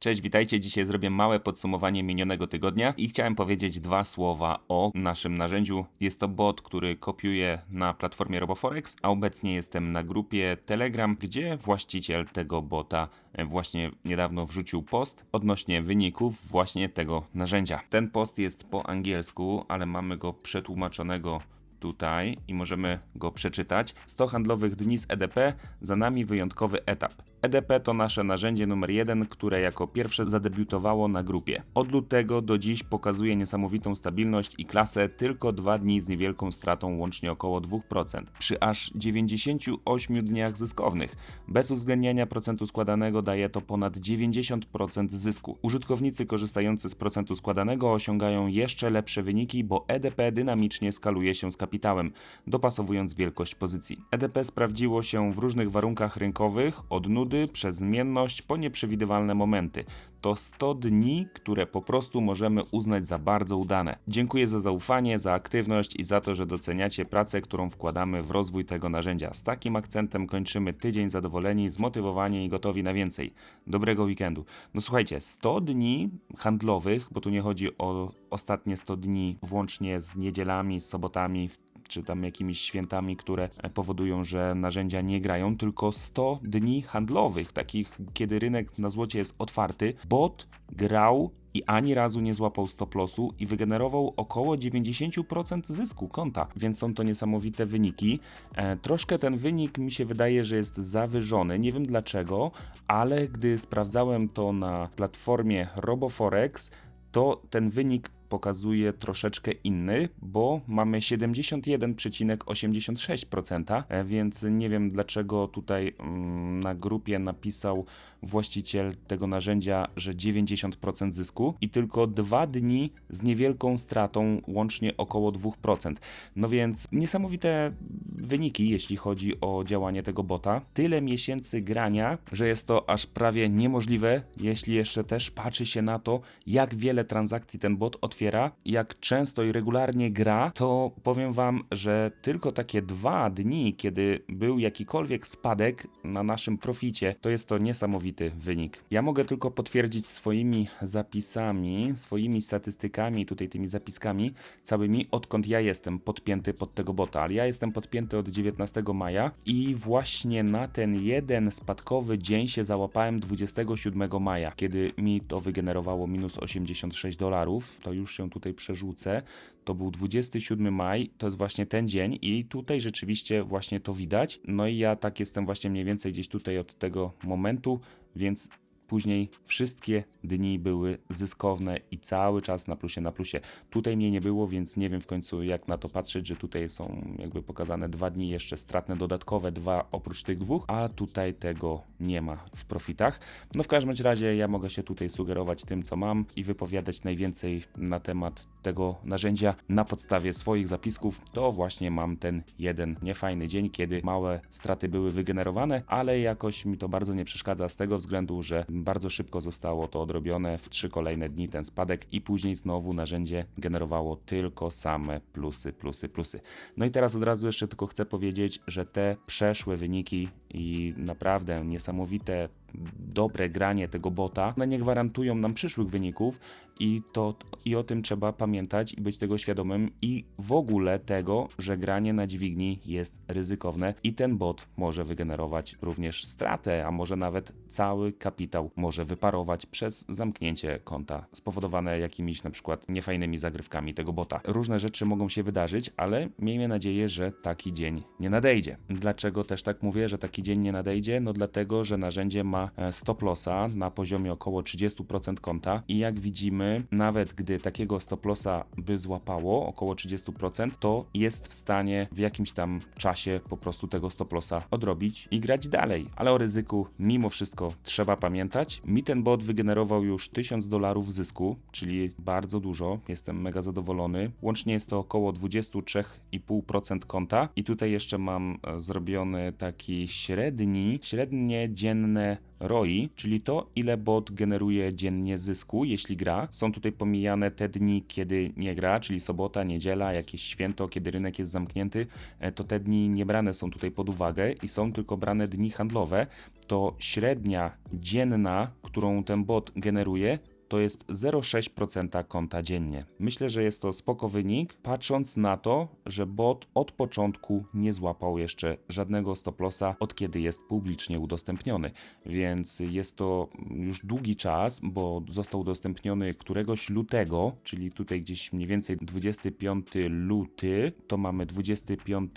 Cześć, witajcie. Dzisiaj zrobię małe podsumowanie minionego tygodnia i chciałem powiedzieć dwa słowa o naszym narzędziu. Jest to bot, który kopiuje na platformie RoboForex, a obecnie jestem na grupie Telegram, gdzie właściciel tego bota e, właśnie niedawno wrzucił post odnośnie wyników właśnie tego narzędzia. Ten post jest po angielsku, ale mamy go przetłumaczonego tutaj i możemy go przeczytać. 100 handlowych dni z EDP, za nami wyjątkowy etap. EDP to nasze narzędzie numer jeden, które jako pierwsze zadebiutowało na grupie. Od lutego do dziś pokazuje niesamowitą stabilność i klasę tylko dwa dni z niewielką stratą, łącznie około 2%, przy aż 98 dniach zyskownych. Bez uwzględniania procentu składanego daje to ponad 90% zysku. Użytkownicy korzystający z procentu składanego osiągają jeszcze lepsze wyniki, bo EDP dynamicznie skaluje się z kapitałem, dopasowując wielkość pozycji. EDP sprawdziło się w różnych warunkach rynkowych, od przez zmienność po nieprzewidywalne momenty. To 100 dni, które po prostu możemy uznać za bardzo udane. Dziękuję za zaufanie, za aktywność i za to, że doceniacie pracę, którą wkładamy w rozwój tego narzędzia. Z takim akcentem kończymy tydzień zadowoleni, zmotywowani i gotowi na więcej. Dobrego weekendu. No słuchajcie, 100 dni handlowych, bo tu nie chodzi o ostatnie 100 dni włącznie z niedzielami, z sobotami, czy tam jakimiś świętami, które powodują, że narzędzia nie grają, tylko 100 dni handlowych, takich kiedy rynek na złocie jest otwarty. Bot grał i ani razu nie złapał stop lossu i wygenerował około 90% zysku konta, więc są to niesamowite wyniki. E, troszkę ten wynik mi się wydaje, że jest zawyżony, nie wiem dlaczego, ale gdy sprawdzałem to na platformie RoboForex, to ten wynik pokazuje troszeczkę inny, bo mamy 71,86%, e, więc nie wiem dlaczego tutaj mm, na grupie napisał właściciel tego narzędzia, że 90% zysku i tylko dwa dni z niewielką stratą, łącznie około 2%. No więc niesamowite wyniki, jeśli chodzi o działanie tego bota. Tyle miesięcy grania, że jest to aż prawie niemożliwe, jeśli jeszcze też patrzy się na to, jak wiele transakcji ten bot otwiera, jak często i regularnie gra, to powiem wam, że tylko takie dwa dni, kiedy był jakikolwiek spadek na naszym proficie, to jest to niesamowity wynik. Ja mogę tylko potwierdzić swoimi zapisami, swoimi statystykami, tutaj tymi zapiskami całymi, odkąd ja jestem podpięty pod tego bota, ale ja jestem podpięty od 19 maja i właśnie na ten jeden spadkowy dzień się załapałem 27 maja, kiedy mi to wygenerowało minus 86 dolarów, to już się tutaj przerzucę, to był 27 maj, to jest właśnie ten dzień i tutaj rzeczywiście właśnie to widać. No i ja tak jestem właśnie mniej więcej gdzieś tutaj od tego momentu, więc Później wszystkie dni były zyskowne i cały czas na plusie, na plusie. Tutaj mnie nie było, więc nie wiem w końcu jak na to patrzeć, że tutaj są jakby pokazane dwa dni jeszcze stratne, dodatkowe dwa oprócz tych dwóch, a tutaj tego nie ma w profitach. No w każdym razie ja mogę się tutaj sugerować tym, co mam i wypowiadać najwięcej na temat tego narzędzia na podstawie swoich zapisków. To właśnie mam ten jeden niefajny dzień, kiedy małe straty były wygenerowane, ale jakoś mi to bardzo nie przeszkadza z tego względu, że bardzo szybko zostało to odrobione w trzy kolejne dni ten spadek i później znowu narzędzie generowało tylko same plusy, plusy, plusy. No i teraz od razu jeszcze tylko chcę powiedzieć, że te przeszłe wyniki i naprawdę niesamowite dobre granie tego bota, one nie gwarantują nam przyszłych wyników i, to, i o tym trzeba pamiętać i być tego świadomym i w ogóle tego, że granie na dźwigni jest ryzykowne i ten bot może wygenerować również stratę, a może nawet cały kapitał może wyparować przez zamknięcie konta spowodowane jakimiś na przykład niefajnymi zagrywkami tego bota. Różne rzeczy mogą się wydarzyć, ale miejmy nadzieję, że taki dzień nie nadejdzie. Dlaczego też tak mówię, że taki dzień nie nadejdzie? No dlatego, że narzędzie ma ma stop lossa na poziomie około 30% konta i jak widzimy, nawet gdy takiego stop lossa by złapało około 30%, to jest w stanie w jakimś tam czasie po prostu tego stop lossa odrobić i grać dalej. Ale o ryzyku mimo wszystko trzeba pamiętać. Mi ten bot wygenerował już 1000 dolarów zysku, czyli bardzo dużo. Jestem mega zadowolony. Łącznie jest to około 23,5% konta i tutaj jeszcze mam e, zrobiony taki średni, średnie dzienne ROI, czyli to, ile bot generuje dziennie zysku, jeśli gra. Są tutaj pomijane te dni, kiedy nie gra, czyli sobota, niedziela, jakieś święto, kiedy rynek jest zamknięty, e, to te dni nie brane są tutaj pod uwagę i są tylko brane dni handlowe. To średnia dzienna, którą ten bot generuje, to jest 0,6% konta dziennie. Myślę, że jest to spoko wynik, patrząc na to, że bot od początku nie złapał jeszcze żadnego stop lossa, od kiedy jest publicznie udostępniony. Więc jest to już długi czas, bo został udostępniony któregoś lutego, czyli tutaj gdzieś mniej więcej 25 luty, to mamy 25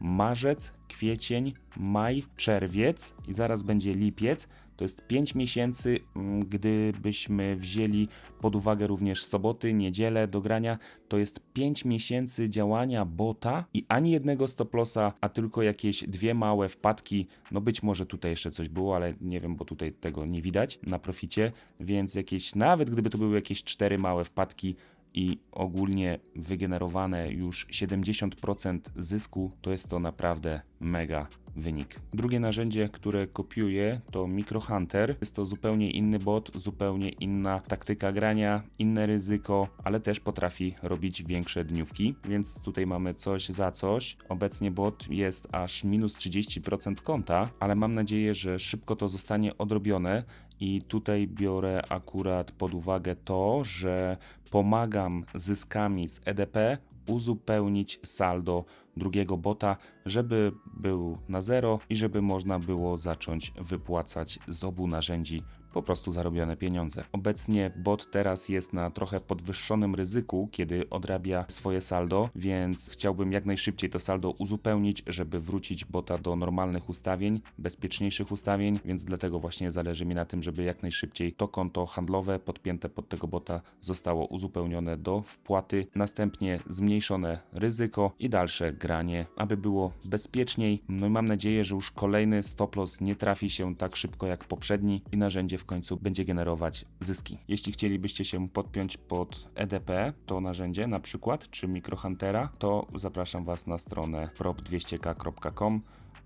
marzec, kwiecień, maj, czerwiec i zaraz będzie lipiec. To jest 5 miesięcy, mm, gdybyśmy wzięli pod uwagę również soboty, niedzielę do grania, to jest 5 miesięcy działania bota i ani jednego stop lossa, a tylko jakieś dwie małe wpadki. No być może tutaj jeszcze coś było, ale nie wiem, bo tutaj tego nie widać na proficie, więc jakieś, nawet gdyby to były jakieś cztery małe wpadki, i ogólnie wygenerowane już 70% zysku, to jest to naprawdę mega wynik. Drugie narzędzie, które kopiuję, to MicroHunter. Jest to zupełnie inny bot, zupełnie inna taktyka grania, inne ryzyko, ale też potrafi robić większe dniówki, więc tutaj mamy coś za coś. Obecnie bot jest aż minus 30% konta, ale mam nadzieję, że szybko to zostanie odrobione i tutaj biorę akurat pod uwagę to, że pomagam zyskami z EDP uzupełnić saldo drugiego bota, żeby był na zero i żeby można było zacząć wypłacać z obu narzędzi po prostu zarobione pieniądze. Obecnie bot teraz jest na trochę podwyższonym ryzyku, kiedy odrabia swoje saldo, więc chciałbym jak najszybciej to saldo uzupełnić, żeby wrócić bota do normalnych ustawień, bezpieczniejszych ustawień, więc dlatego właśnie zależy mi na tym, żeby jak najszybciej to konto handlowe podpięte pod tego bota zostało uzupełnione do wpłaty, następnie zmniejszone ryzyko i dalsze granie, aby było bezpieczniej. No i mam nadzieję, że już kolejny stop loss nie trafi się tak szybko jak poprzedni i narzędzie w końcu będzie generować zyski. Jeśli chcielibyście się podpiąć pod EDP, to narzędzie na przykład, czy MicroHuntera, to zapraszam Was na stronę prop200k.com.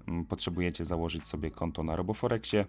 Mm, Potrzebujecie założyć sobie konto na Roboforexie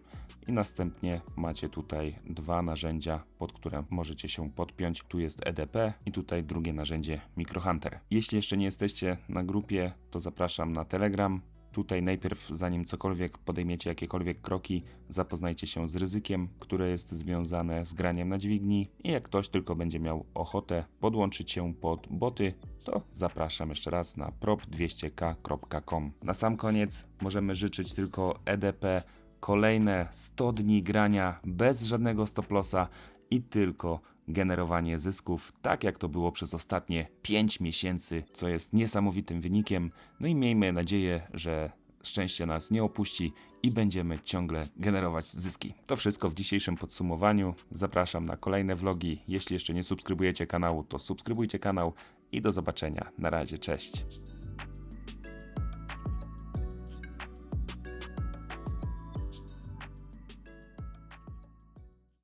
i następnie macie tutaj dwa narzędzia, pod które możecie się podpiąć. Tu jest EDP i tutaj drugie narzędzie MicroHunter. Jeśli jeszcze nie jesteście na grupie, to zapraszam na Telegram. Tutaj najpierw, zanim cokolwiek podejmiecie, jakiekolwiek kroki, zapoznajcie się z ryzykiem, które jest związane z graniem na dźwigni i jak ktoś tylko będzie miał ochotę podłączyć się pod boty, to zapraszam jeszcze raz na prop200k.com. Na sam koniec możemy życzyć tylko EDP kolejne 100 dni grania bez żadnego stop lossa i tylko generowanie zysków, tak jak to było przez ostatnie 5 miesięcy, co jest niesamowitym wynikiem. No i miejmy nadzieję, że szczęście nas nie opuści i będziemy ciągle generować zyski. To wszystko w dzisiejszym podsumowaniu. Zapraszam na kolejne vlogi. Jeśli jeszcze nie subskrybujecie kanału, to subskrybujcie kanał i do zobaczenia. Na razie, cześć.